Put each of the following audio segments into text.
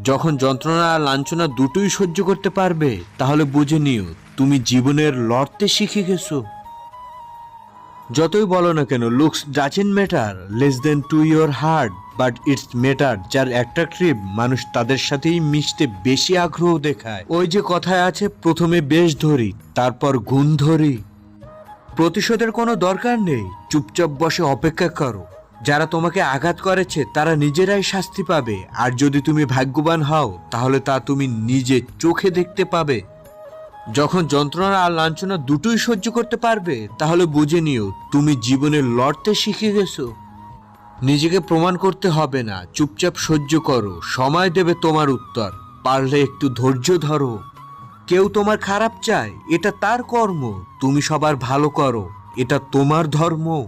যখন যন্ত্রণা আর লাঞ্ছনা দুটোই সহ্য করতে পারবে, তাহলে বুঝে নিও, তুমি জীবনের লড়তে শিখে গেছো। যতই বলো না কেন looks doesn't matter less than to your heart but it's matter যার অ্যাট্রাকটিভ মানুষ তাদের সাথেই মিশতে বেশি আগ্রহ দেখায়। ওই যে কথায় আছে, প্রথমে বেশ ধরি, তারপর গুণ ধরি। প্রতিশোধের কোনো দরকার নেই, চুপচাপ বসে অপেক্ষা করো। যারা তোমাকে আঘাত করেছে, তারা নিজেরাই শাস্তি পাবে। আর যদি তুমি ভাগ্যবান হও, তাহলে তা তুমি নিজে চোখে দেখতে পাবে। যখন যন্ত্রণা আর লাঞ্ছনা দুটোই সহ্য করতে পারবে, তাহলে বুঝে নিও, তুমি জীবনে লড়তে শিখে গেছো। নিজেকে প্রমাণ করতে হবে না, চুপচাপ সহ্য করো, সময় দেবে তোমার উত্তর। পারলে একটু ধৈর্য ধরো। কেউ তোমার খারাপ চায়, এটা তার কর্ম, তুমি সবার ভালো করো, এটা তোমার ধর্ম।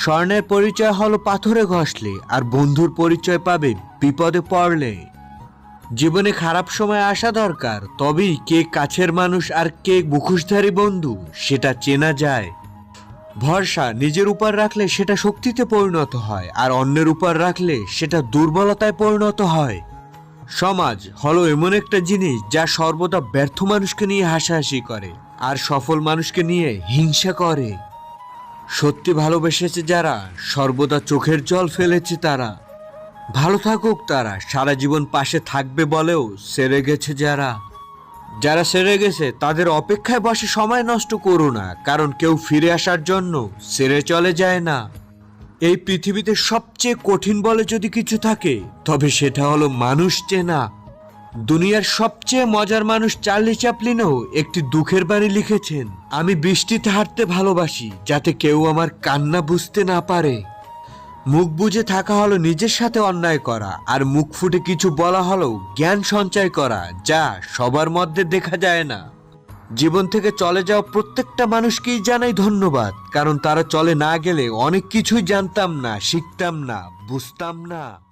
স্বর্ণের পরিচয় হলো পাথরে ঘষলে, আর বন্ধুর পরিচয় পাবে বিপদে পড়লে। জীবনে খারাপ সময় আসা দরকার, তবেই কে কাছের মানুষ আর কে মুখোশধারী বন্ধু, সেটা চেনা যায়। ভরসা নিজের উপর রাখলে সেটা শক্তিতে পরিণত হয়, আর অন্যের উপর রাখলে সেটা দুর্বলতায় পরিণত হয়। সমাজ হলো এমন একটা জিনিস যা সর্বদা ব্যর্থ মানুষকে নিয়ে হাসাহাসি করে, আর সফল মানুষকে নিয়ে হিংসা করে। সত্যি ভালোবেসেছে যারা, সর্বদা চোখের জল ফেলেছে তারা। ভালো থাকুক তারা, সারা জীবন পাশে থাকবে বলেও সেরে গেছে যারা। যারা সেরে গেছে, তাদের অপেক্ষায় বসে সময় নষ্ট করো না, কারণ কেউ ফিরে আসার জন্য সেরে চলে যায় না। এই পৃথিবীতে সবচেয়ে কঠিন বলে যদি কিছু থাকে, তবে সেটা হলো মানুষ চেনা দুনিয়ার সবচেয়ে মজার মানুষ চার্লি চ্যাপলিনও একটি দুঃখের বাণী লিখেছেন, আমি বৃষ্টিতে হাঁটতে ভালোবাসি, যাতে কেউ আমার কান্না বুঝতে না পারে। মুখ বুজে থাকা হলো নিজের সাথে অন্যায় করা, আর মুখ ফুটে কিছু বলা হলো জ্ঞান সঞ্চয় করা, যা সবার মধ্যে দেখা যায় না। জীবন থেকে চলে যাওয়া প্রত্যেকটা মানুষকেই জানাই ধন্যবাদ, কারণ তারা চলে না গেলে অনেক কিছুই জানতাম না, শিখতাম না, বুঝতাম না।